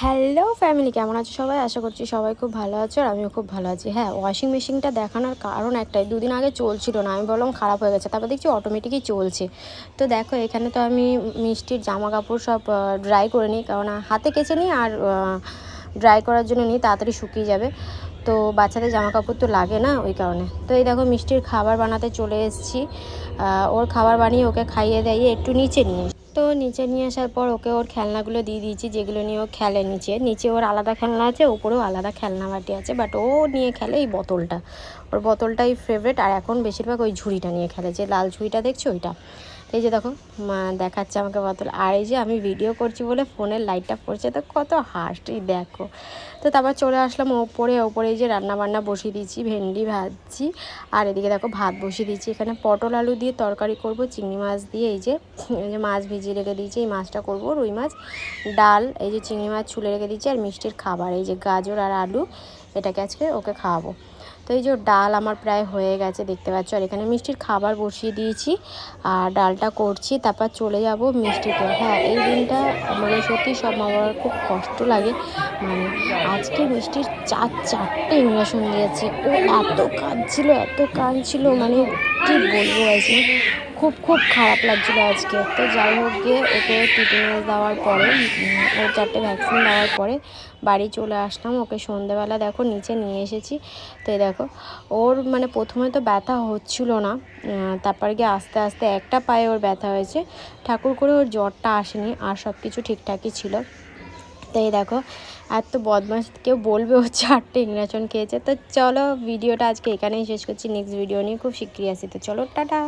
Hello family, কেমন আছো সবাই? আশা করছি সবাই খুব ভালো আছো আর আমিও খুব ভালো আছি। হ্যাঁ ওয়াশিং মেশিনটা দেখানোর কারণ একটাই, দুদিন আগে চলছিল না, আমি বললাম খারাপ হয়ে গেছে, তারপর দেখছি অটোমেটিকই চলছে। তো দেখো, এখানে তো আমি মিষ্টির জামা কাপড় সব ড্রাই করে নিই, কারণ হাতে কেচে নিই আর ড্রাই করার জন্য নিই তাড়াতাড়ি শুকিয়ে যাবে। তো বাচ্চাদের জামা কাপড় তো লাগে না ওই কারণে। তো এই দেখো, মিষ্টির খাবার বানাতে চলে এসেছি। ওর খাবার বানিয়ে ওকে খাইয়ে দাইয়ে একটু নিচে নিয়ে তো নিচে নিয়ে আসার পর ওকে ওর খেলনাগুলো দিয়ে দিয়েছি, যেগুলো নিয়ে ও খেলে নিচে। নিচে ওর আলাদা খেলনা আছে ওপরেও আলাদা খেলনা বাটি আছে বাট ও নিয়ে খেলে এই বোতলটা। ওর বোতলটাই ফেভারেট আর এখন বেশিরভাগ ওই ঝুড়িটা নিয়ে খেলে, যে লাল ঝুড়িটা দেখছ ওইটা। এই যে দেখো, মা দেখাচ্ছে আমাকে বোতল। আর এই যে আমি ভিডিও করছি বলে ফোনের লাইটটা পড়ছে, তো কত হাসি দেখো। তো তারপর চলে আসলাম ওপরে ওপরে এই যে রান্না বান্না বসিয়ে দিয়েছি, ভেন্ডি ভাজছি। আর এদিকে দেখো ভাত বসিয়ে দিয়েছি। এখানে পটল আলু দিয়ে তরকারি করব, চিংড়ি মাছ দিয়ে এই যে এই যে মাছ ভিজিয়ে রেখে দিয়েছি, এই মাছটা করব, রুই মাছ, ডাল, এই যে চিংড়ি মাছ ছুলে রেখে দিয়েছি, আর মিষ্টির খাবার, এই যে গাজর আর আলু, এটাকে আজকে ওকে খাওয়াবো। তো এই যে ডাল আমার প্রায় হয়ে গেছে, দেখতে পাচ্ছ? আর এখানে মিষ্টির খাবার বসিয়ে দিয়েছি, আর ডালটা করছি, তারপর চলে যাব মিষ্টিতে। হ্যাঁ এই দিনটা মানে সত্যি সব মা বাবার খুব কষ্ট লাগে। মানে আজকে মিষ্টির চার, চারটে ইঞ্জেকশন দিয়েছে। ও এত কাঁদছিল এত কাঁদছিল মানে কি বলব আজকে খুব খুব খারাপ লাগছিল আজকে। তো যাই হোক গিয়ে ওকে টিটিনাস দেওয়ার পরে ওর চারটে ভ্যাকসিন দেওয়ার পরে বাড়ি চলে আসলাম। ওকে সন্ধেবেলা দেখো, নিচে নিয়ে এসেছি। তো এই দেখো। ওর মানে প্রথমে তো ব্যথা হচ্ছিল না তারপর গিয়ে আস্তে আস্তে একটা পায়ে ওর ব্যথা হয়েছে। ঠাকুর করে ওর জ্বরটা আসেনি, আর সব কিছু ঠিকঠাকই ছিল। তাই দেখো এত তো বদমাস কেউ বলবে ও চারটে ইংরাচন খেয়েছে। তো চলো, ভিডিওটা আজকে এখানেই শেষ করছি। নেক্সট ভিডিও নিয়ে খুব শিগগিরি আসি। তো চলো, টাটা!